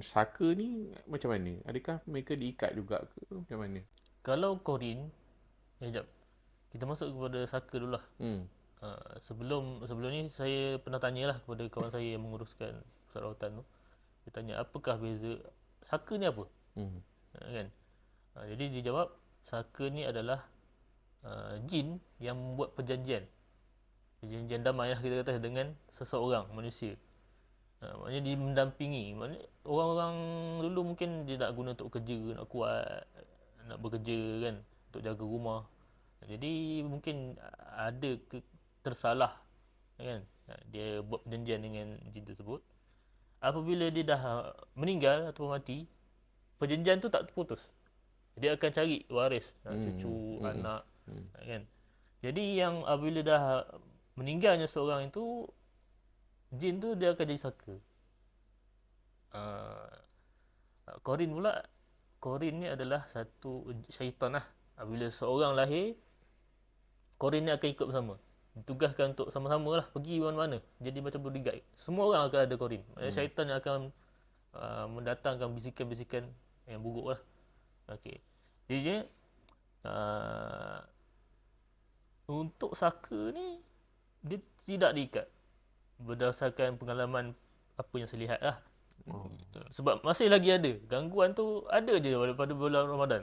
Saka ni macam mana? Adakah mereka diikat juga ke macam mana? Kalau korin, eh, sekejap. Kita masuk kepada saka dulu lah. Hmm. Uh, sebelum sebelum ni saya pernah tanyalah kepada kawan saya yang menguruskan pusat rawatan tu. Dia tanya apakah beza saka ni apa? Hmm. Uh, kan? Uh, jadi dia jawab saka ni adalah uh, jin yang membuat perjanjian. Perjanjian damai lah kita kata dengan seseorang manusia. Uh, maknanya dia mendampingi. Maknanya orang-orang dulu mungkin dia nak guna untuk kerja, nak kuat, nak bekerja kan, untuk jaga rumah. Jadi mungkin ada ke, tersalah kan dia buat perjanjian dengan jin tersebut apabila dia dah meninggal atau mati perjanjian tu tak terputus dia akan cari waris hmm. cucu hmm. anak hmm. kan jadi yang apabila dah meninggalnya seorang itu jin tu dia akan jadi saka uh, Korin pula Korin ni adalah satu syaitan lah apabila seorang lahir Korin ni akan ikut bersama ditugaskan untuk sama-sama lah pergi mana-mana. Jadi macam bodyguard. Semua orang akan ada korin. Hmm. Syaitan yang akan uh, mendatangkan bisikan-bisikan yang buruk lah. Okey. Jadi uh, untuk saka ni dia tidak diikat berdasarkan pengalaman apa yang saya lihat lah. Oh. Sebab masih lagi ada. Gangguan tu ada je pada bulan Ramadan.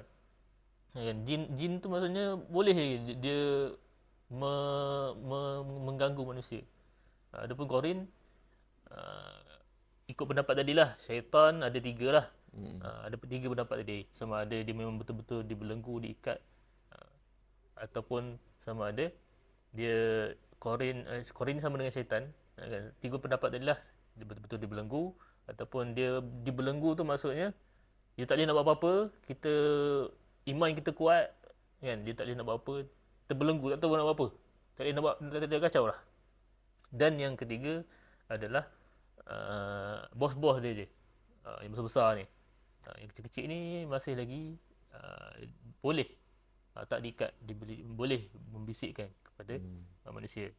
Jin, jin tu maksudnya boleh dia me, me, mengganggu manusia. Uh, adapun korin uh, ikut pendapat tadi lah syaitan ada tiga lah. Hmm. Uh, ada tiga pendapat tadi. Sama ada dia memang betul-betul dibelenggu, diikat uh, ataupun sama ada dia korin uh, korin sama dengan syaitan. Tiga pendapat tadi lah. Dia betul-betul dibelenggu ataupun dia dibelenggu tu maksudnya dia tak boleh nak buat apa-apa. Kita iman kita kuat kan dia tak boleh nak buat apa terbelenggu tak tahu nak buat apa. Tak boleh nak buat tak ada kacau lah. Dan yang ketiga adalah uh, bos-bos dia je. Uh, yang besar-besar ni. Uh, yang kecil-kecil ni masih lagi uh, boleh uh, tak diikat dibeli, boleh membisikkan kepada hmm. uh, manusia.